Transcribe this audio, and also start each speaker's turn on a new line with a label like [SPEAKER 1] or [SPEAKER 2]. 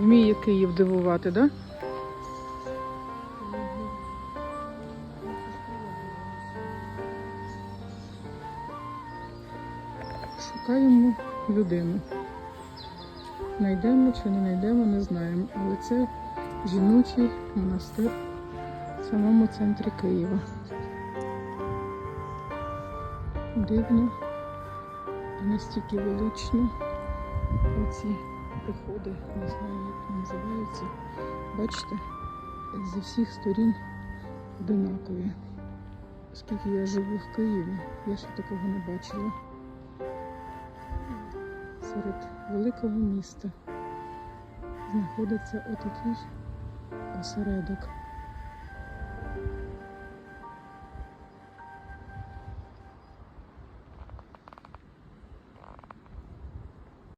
[SPEAKER 1] Вміє Київ дивувати, так? Да? Шукаємо людину. Найдемо чи не знайдемо, не знаємо. Але це жіночий монастир в самому центрі Києва. Дивно настільки велично оці приходи, не знаю, як вони називаються. Бачите, зі всіх сторін одинакові. Оскільки я живу в Києві, я ще такого не бачила. Серед великого міста знаходиться отакий осередок.